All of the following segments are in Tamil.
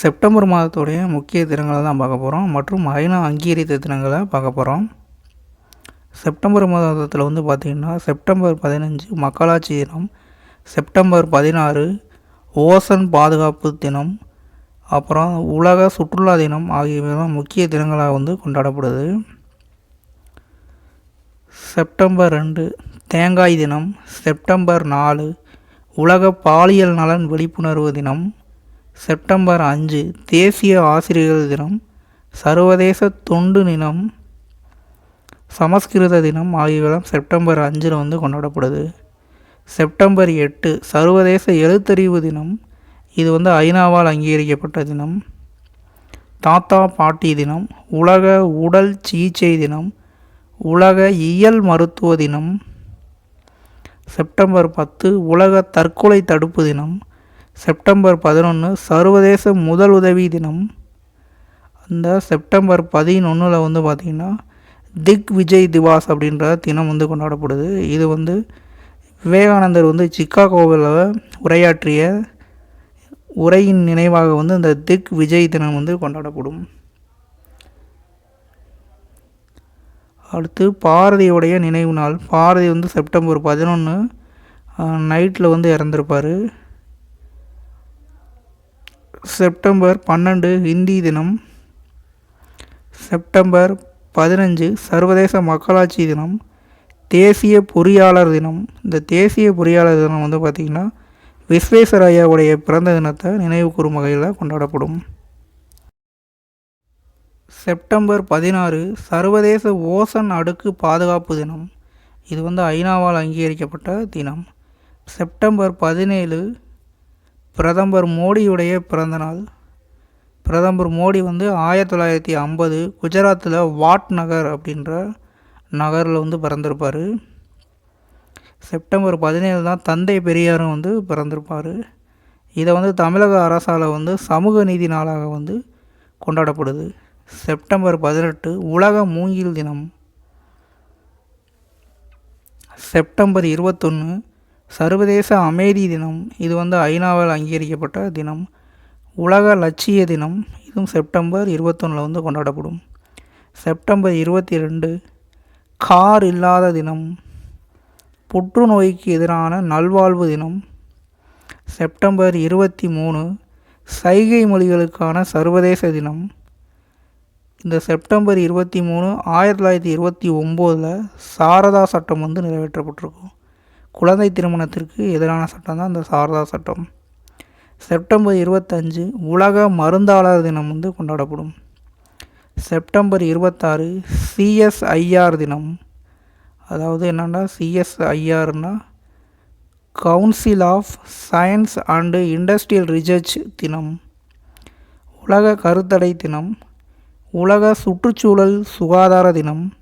செப்டம்பர் மாதத்துடைய முக்கிய தினங்களை தான் பார்க்க போகிறோம் மற்றும் ஐநா அங்கீகரித்த தினங்களை பார்க்க போகிறோம் செப்டம்பர் மாதத்தில் வந்து பார்த்திங்கன்னா செப்டம்பர் பதினஞ்சு மக்களாட்சி தினம் செப்டம்பர் பதினாறு ஓசன் பாதுகாப்பு தினம் அப்புறம் உலக சுற்றுலா தினம் ஆகியவை தான் முக்கிய தினங்களாக வந்து கொண்டாடப்படுது. செப்டம்பர் ரெண்டு தேங்காய் தினம் செப்டம்பர் நாலு உலக பாலியல் நலன் விழிப்புணர்வு தினம் செப்டம்பர் அஞ்சு தேசிய ஆசிரியர்கள் தினம் சர்வதேச தொண்டு தினம் சமஸ்கிருத தினம் ஆகியவை செப்டம்பர் அஞ்சில் வந்து கொண்டாடப்படுது. செப்டம்பர் எட்டு சர்வதேச எழுத்தறிவு தினம் இது வந்து ஐநாவால் அங்கீகரிக்கப்பட்ட தினம். தாத்தா பாட்டி தினம் உலக உடல் சிகிச்சை தினம் உலக இயல் மருத்துவ தினம். செப்டம்பர் பத்து உலக தற்கொலை தடுப்பு தினம் செப்டம்பர் பதினொன்று சர்வதேச முதல் உதவி தினம். அந்த செப்டம்பர் பதினொன்றில் வந்து பார்த்திங்கன்னா திக் விஜய் திவாஸ் அப்படின்ற தினம் வந்து கொண்டாடப்படுது. இது வந்து விவேகானந்தர் வந்து சிக்காகோவில் உரையாற்றிய உரையின் நினைவாக வந்து இந்த திக் விஜய் தினம் வந்து கொண்டாடப்படும். அடுத்து பாரதியுடைய நினைவு நாள். பாரதி வந்து செப்டம்பர் பதினொன்று நைட்டில் வந்து இறந்துருப்பார். செப்டம்பர் பன்னெண்டு ஹிந்தி தினம் செப்டம்பர் பதினஞ்சு சர்வதேச மக்களாட்சி தினம் தேசிய பொறியாளர் தினம். இந்த தேசிய பொறியாளர் தினம் வந்து பார்த்திங்கன்னா விஸ்வேஸ்வரய்யாவுடைய பிறந்த தினத்தை நினைவு கூறும் வகையில் கொண்டாடப்படும். செப்டம்பர் பதினாறு சர்வதேச ஓசன் அடுக்கு பாதுகாப்பு தினம். இது வந்து ஐநாவால் அங்கீகரிக்கப்பட்ட தினம். செப்டம்பர் பதினேழு பிரதமர் மோடியுடைய பிறந்தநாள். பிரதமர் மோடி வந்து ஆயிரத்தி தொள்ளாயிரத்தி ஐம்பது குஜராத்தில் வாட் நகர் அப்படின்ற நகரில் வந்து பிறந்திருப்பார். செப்டம்பர் பதினேழு தான் தந்தை பெரியாரும் வந்து பிறந்திருப்பார். இதை வந்து தமிழக அரசால் வந்து சமூக நீதி நாளாக வந்து கொண்டாடப்படுது. செப்டம்பர் பதினெட்டு உலக மூங்கில் தினம். செப்டம்பர் இருபத்தொன்று சர்வதேச அமைதி தினம் இது வந்து ஐநாவால் அங்கீகரிக்கப்பட்ட தினம். உலக லட்சிய தினம் இதுவும் செப்டம்பர் இருபத்தொன்னில் வந்து கொண்டாடப்படும். செப்டம்பர் இருபத்தி ரெண்டு கார் இல்லாத தினம் புற்றுநோய்க்கு எதிரான நல்வாழ்வு தினம். செப்டம்பர் இருபத்தி மூணு சைகை மொழிகளுக்கான சர்வதேச தினம். இந்த செப்டம்பர் இருபத்தி மூணு ஆயிரத்தி தொள்ளாயிரத்தி இருபத்தி ஒம்போதில் சாரதா சட்டம் வந்து நிறைவேற்றப்பட்டிருக்கும். குழந்தை திருமணத்திற்கு எதிரான சட்டம் தான் இந்த சாரதா சட்டம். செப்டம்பர் இருபத்தஞ்சு உலக மருந்தாளர் தினம் வந்து கொண்டாடப்படும். செப்டம்பர் இருபத்தாறு சிஎஸ்ஐஆர் தினம். அதாவது என்னென்னா சிஎஸ்ஐஆர்னா council of science and industrial research தினம். உலக கருத்தடை தினம். உலக சுற்றுச்சூழல் சுகாதார தினம்.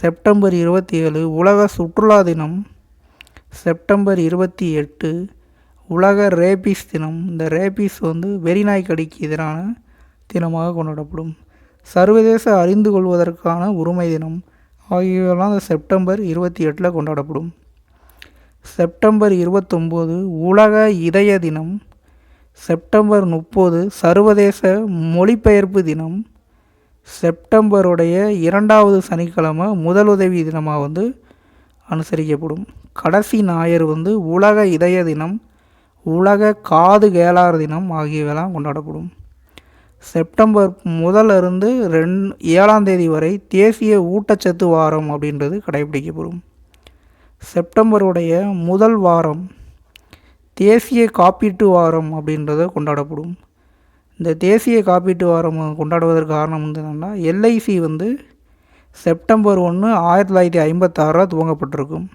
செப்டம்பர் இருபத்தி ஏழு உலக சுற்றுலா தினம். செப்டம்பர் இருபத்தி எட்டு உலக ரேபிஸ் தினம். இந்த ரேபிஸ் வந்து வெறிநாய் கடிக்கு எதிரான தினமாக கொண்டாடப்படும். சர்வதேச அறிந்து கொள்வதற்கான உரிமை தினம். ஆகியவெல்லாம் இந்த செப்டம்பர் இருபத்தி எட்டில் கொண்டாடப்படும். செப்டம்பர் இருபத்தொம்போது உலக இதய தினம். செப்டம்பர் முப்பது சர்வதேச மொழிபெயர்ப்பு தினம். செப்டம்பருடைய இரண்டாவது சனிக்கிழமை முதலுதவி தினமாக வந்து அனுசரிக்கப்படும். கடைசி ஞாயிறு வந்து உலக இதய தினம் உலக காது கேளார் தினம் ஆகியவையெல்லாம் கொண்டாடப்படும். செப்டம்பர் முதலிருந்து ரெண் ஏழாம் தேதி வரை தேசிய ஊட்டச்சத்து வாரம் அப்படின்றது கடைபிடிக்கப்படும் செப்டம்பருடைய முதல் வாரம் தேசிய காப்பீட்டு வாரம் அப்படின்றத கொண்டாடப்படும். இந்த தேசிய காப்பீட்டு வாரம் கொண்டாடுவதற்கு காரணம் வந்து என்னென்னா எல்ஐசி வந்து செப்டம்பர் ஒன்று ஆயிரத்தி தொள்ளாயிரத்தி ஐம்பத்தாறில் துவங்கப்பட்டிருக்கும்.